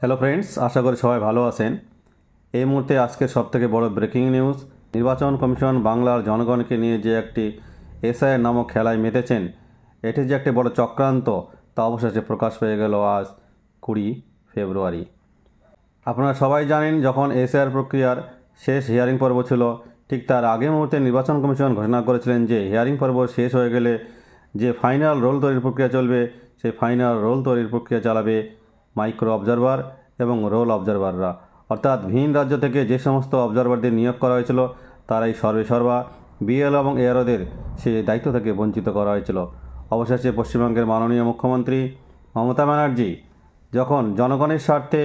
Hello friends আশা করি সবাই ভালো আছেন। এই মুহূর্তে আজকের সবথেকে বড় ব্রেকিং নিউজ নির্বাচন কমিশন বাংলার জনগণকে নিয়ে যে একটি এসআইয়ের নামক খেলায় মেতেছেন, এটি যে একটি বড় চক্রান্ত, তা অবশেষে প্রকাশ পেয়ে গেল আজ কুড়ি ফেব্রুয়ারি। আপনারা সবাই জানেন, যখন এসআইআর প্রক্রিয়ার শেষ হিয়ারিং পর্ব ছিল, ঠিক তার আগে মুহূর্তে নির্বাচন কমিশন ঘোষণা করেছিলেন যে হিয়ারিং পর্ব শেষ হয়ে গেলে যে ফাইনাল রোল তৈরির প্রক্রিয়া চলবে, সেই ফাইনাল রোল তৈরির প্রক্রিয়া চালাবে মাইক্রো অবজারভার এবং রোল অবজারভাররা। অর্থাৎ ভিন রাজ্য থেকে যে সমস্ত অবজারভারদের নিয়োগ করা হয়েছিল, তারাই সর্বে সর্বা বিএল এবং এআরওদের সেই দায়িত্ব থেকে বঞ্চিত করা হয়েছিল। অবশেষে পশ্চিমবঙ্গের মাননীয় মুখ্যমন্ত্রী মমতা ব্যানার্জি যখন জনগণের স্বার্থে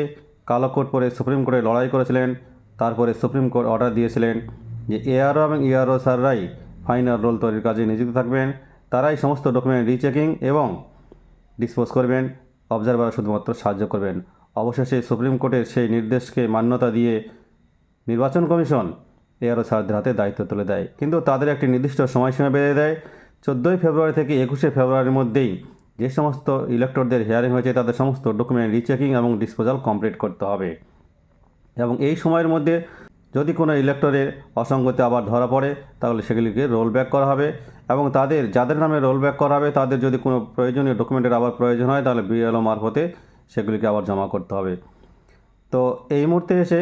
কালো কোট পরে সুপ্রিম কোর্টে লড়াই করেছিলেন, তারপরে সুপ্রিম কোর্ট অর্ডার দিয়েছিলেন যে এআরও এবং ইআরও স্যাররাই ফাইনাল রোল তৈরির কাজে নিয়োজিত থাকবেন, তারাই সমস্ত ডকুমেন্ট রিচেকিং এবং ডিসপোজ করবেন। অবজারভার শুধুমাত্র সাহায্য করবেন। অবশেষে সুপ্রিম কোর্টের সেই নির্দেশকে মান্যতা দিয়ে নির্বাচন কমিশন এআরও স্যারদের হাতে দায়িত্ব তুলে দেয়। কিন্তু তাদের একটি নির্দিষ্ট সময়সীমা বেঁধে দেয়। চোদ্দোই ফেব্রুয়ারি থেকে একুশে ফেব্রুয়ারির মধ্যেই যে সমস্ত ইলেক্টরদের হিয়ারিং হয়েছে, তাদের সমস্ত ডকুমেন্ট রিচেকিং এবং ডিসপোজাল কমপ্লিট করতে হবে। এবং এই সময়ের মধ্যে যদি কোনো ইলেক্টরের অসঙ্গতি আবার ধরা পড়ে, তাহলে সেগুলিকে রোল ব্যাক করা হবে এবং তাদের, যাদের নামে রোল ব্যাক করা হবে, তাদের যদি কোনো প্রয়োজনীয় ডকুমেন্টের আবার প্রয়োজন হয়, তাহলে বিএলও মারফতে সেগুলিকে আবার জমা করতে হবে। তো এই মুহূর্তে এসে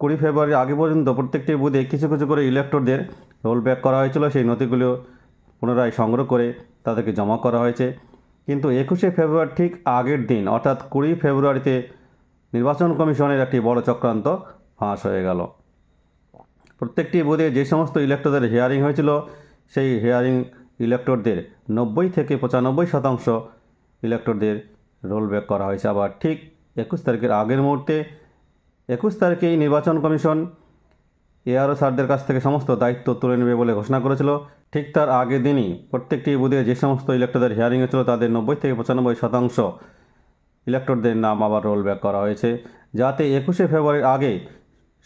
কুড়ি ফেব্রুয়ারি আগে পর্যন্ত প্রত্যেকটি বুথে কিছু কিছু করে ইলেক্টরদের রোল ব্যাক করা হয়েছিল। সেই নথিগুলো পুনরায় সংগ্রহ করে তাদেরকে জমা করা হয়েছে। কিন্তু একুশে ফেব্রুয়ারি ঠিক আগের দিন, অর্থাৎ কুড়ি ফেব্রুয়ারিতে নির্বাচন কমিশনের একটি বড় চক্রান্ত ফাঁস হয়ে গেল। প্রত্যেকটি বুথে যে সমস্ত ইলেক্টরদের হিয়ারিং হয়েছিল, সেই হিয়ারিং ইলেক্টরদের নব্বই থেকে পঁচানব্বই শতাংশ ইলেক্টরদের রোল ব্যাক করা হয়েছে। আবার ঠিক একুশ তারিখের আগের মুহূর্তে একুশ তারিখেই নির্বাচন কমিশন এআরও স্যারদের কাছ থেকে সমস্ত দায়িত্ব তুলে নেবে বলে ঘোষণা করেছিল। ঠিক তার আগের দিনই প্রত্যেকটি বুথে যে সমস্ত ইলেক্টরদের হিয়ারিং হয়েছিল, তাদের নব্বই থেকে পঁচানব্বই শতাংশ ইলেক্টরদের নাম আবার রোল ব্যাক করা হয়েছে। যাতে একুশে ফেব্রুয়ারির আগে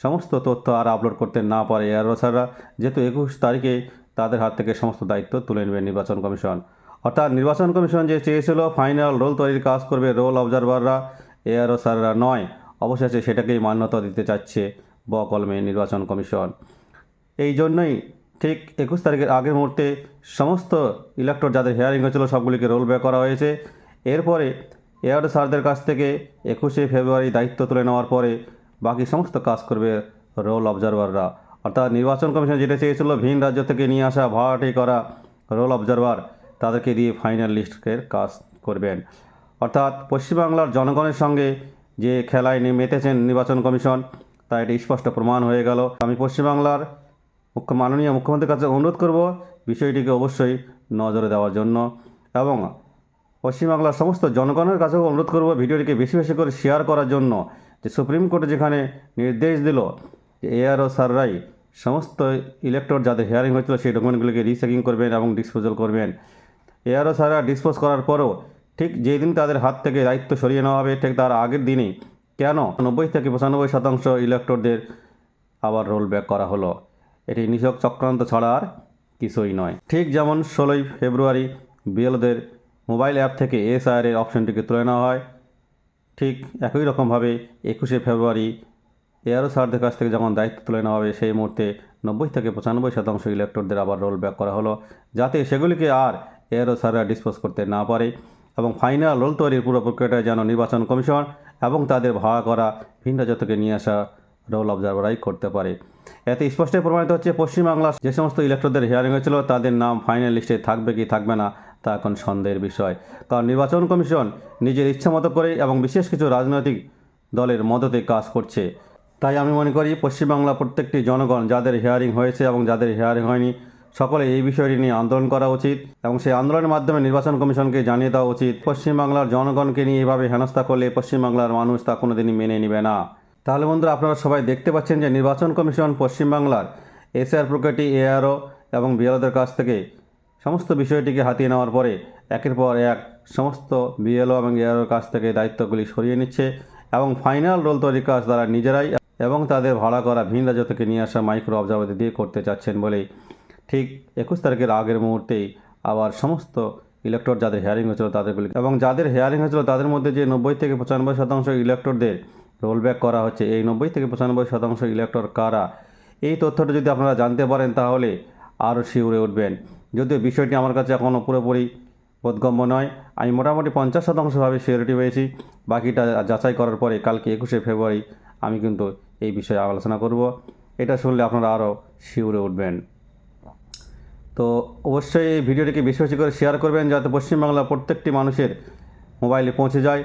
সমস্ত তথ্য আর আপলোড করতে না পারে এআরও স্যাররা যেহেতু একুশ তারিখে তাদের হাত থেকে সমস্ত দায়িত্ব তুলে নেবে নির্বাচন কমিশন। অর্থাৎ নির্বাচন কমিশন যে চেয়েছিল, ফাইনাল রোল তৈরির কাজ করবে রোল অবজারভাররা এআরও স্যাররা নয়। অবশেষে সেটাকেই মান্যতা দিতে চাচ্ছে ব কলমে নির্বাচন কমিশন। এই জন্যই ঠিক একুশ তারিখের আগের মুহূর্তে সমস্ত ইলেক্টর যাদের হেয়ারিং হয়েছিল, সবগুলিকে রোল ব্যাক করা হয়েছে। এরপরে এয়ার স্যারদের কাছ থেকে একুশে ফেব্রুয়ারি দায়িত্ব তুলে নেওয়ার পরে বাকি সমস্ত কাজ করবে রোল অবজারভাররা অর্থাৎ নির্বাচন কমিশন যেটা চেয়েছিল ভিন রাজ্য থেকে নিয়ে আসা ভাড়াটি করা রোল অবজারভার তাদেরকে দিয়ে ফাইনাল লিস্টের কাজ করবেন। অর্থাৎ পশ্চিমবাংলার জনগণের সঙ্গে যে খেলায় মেতেছেন নির্বাচন কমিশন, তা এটি স্পষ্ট প্রমাণ হয়ে গেল। আমি পশ্চিমবাংলার মুখ্য মাননীয় মুখ্যমন্ত্রীর কাছে অনুরোধ করব বিষয়টিকে অবশ্যই নজরে দেওয়ার জন্য এবং পশ্চিমবাংলার সমস্ত জনগণের কাছেও অনুরোধ করব ভিডিওটিকে বেশি বেশি করে শেয়ার করার জন্য। যে সুপ্রিম কোর্টে যেখানে নির্দেশ দিল যে এআরও সাররাই সমস্ত ইলেক্টর যাদের হিয়ারিং হয়েছিল সেই ডকুমেন্টগুলিকে রিচেকিং করবেন এবং ডিসপোজাল করবেন। এআরও সাররা ডিসপোজ করার পরও ঠিক যেই দিন তাদের হাত থেকে দায়িত্ব সরিয়ে নেওয়া হবে, ঠিক তার আগের দিনই কেন নব্বই থেকে পঁচানব্বই শতাংশ ইলেক্টরদের আবার রোল ব্যাক করা হলো। এটি নিছক চক্রান্ত ছাড়া আর কিছুই নয়। ঠিক যেমন ষোলোই ফেব্রুয়ারি বিএলদের মোবাইল অ্যাপ থেকে এসআইআর এর অপশনটিকে তুলে নেওয়া হয় ঠিক একই রকমভাবে একুশে ফেব্রুয়ারি এআরও সারদের কাছ থেকে যখন দায়িত্ব তুলে নেওয়া হবে, সেই মুহূর্তে নব্বই থেকে পঁচানব্বই শতাংশ ইলেক্টরদের আবার রোল ব্যাক করা হলো, যাতে সেগুলিকে আর এআরও স্যাররা ডিসপোজ করতে না পারে এবং ফাইনাল রোল তৈরির পুরো প্রক্রিয়াটা যেন নির্বাচন কমিশন এবং তাদের ভাড়া করা ভিন্ন থেকে নিয়ে আসা রোল অবজারভারাই করতে পারে। এতে স্পষ্টই প্রমাণিত হচ্ছে পশ্চিমবাংলার যে সমস্ত ইলেক্টরদের হিয়ারিং হয়েছিল, তাদের নাম ফাইনাল লিস্টে থাকবে কি থাকবে না তা এখন সন্দেহের বিষয়। কারণ নির্বাচন কমিশন নিজের ইচ্ছা মতো করে এবং বিশেষ কিছু রাজনৈতিক দলের মদতে কাজ করছে। তাই আমি মনে করি পশ্চিমবাংলা প্রত্যেকটি জনগণ যাদের হিয়ারিং হয়েছে এবং যাদের হিয়ারিং হয়নি, সকলে এই বিষয়টি নিয়ে আন্দোলন করা উচিত এবং সেই আন্দোলনের মাধ্যমে নির্বাচন কমিশনকে জানিয়ে দেওয়া উচিত, পশ্চিমবাংলার জনগণকে নিয়ে এভাবে হেনস্থা করলে পশ্চিমবাংলার মানুষ তা কোনোদিনই মেনে নেবে না। তাহলে বন্ধুরা, আপনারা সবাই দেখতে পাচ্ছেন যে নির্বাচন কমিশন পশ্চিমবাংলার এসআর প্রক্রিয়াটি এআরও এবং বিএলওদের কাছ থেকে সমস্ত বিষয়টিকে হাতিয়ে নেওয়ার পরে একের পর এক সমস্ত বিএলও এবং এআরওর কাছ থেকে দায়িত্বগুলি সরিয়ে নিচ্ছে এবং ফাইনাল রোল তৈরির কাজ তারা নিজেরাই এবং তাদের ভাড়া করা ভিন রাজ্য থেকে নিয়ে আসা মাইক্রো অবজারভার দিয়ে করতে চাচ্ছেন বলেই ঠিক একুশ তারিখের আগের মুহূর্তেই আবার সমস্ত ইলেকট্রোড যাদের হেয়ারিং হয়েছিল তাদেরগুলি এবং যাদের হেয়ারিং হয়েছিল তাদের মধ্যে যে নব্বই থেকে পঁচানব্বই শতাংশ ইলেকট্রোডদের রোল ব্যাক করা হচ্ছে, এই নব্বই থেকে পঁচানব্বই শতাংশ ইলেকট্রোড কারা? এই তথ্যটা যদি আপনারা জানতে পারেন তাহলে আরও শিউরে উঠবেন। যদিও বিষয়টি আমার কাছে এখনও পুরোপুরি বোধগম্য নয়, আমি মোটামুটি পঞ্চাশ শতাংশভাবে সিওরিটি পেয়েছি। বাকিটা যাচাই করার পরে কালকে একুশে ফেব্রুয়ারি আমি কিন্তু এই বিষয়ে আলোচনা করব। এটা শুনলে আপনারা আরও শিউরে উঠবেন। তো অবশ্যই এই ভিডিওটিকে বেশি বেশি করে শেয়ার করবেন যাতে পশ্চিমবাংলার প্রত্যেকটি মানুষের মোবাইলে পৌঁছে যায়।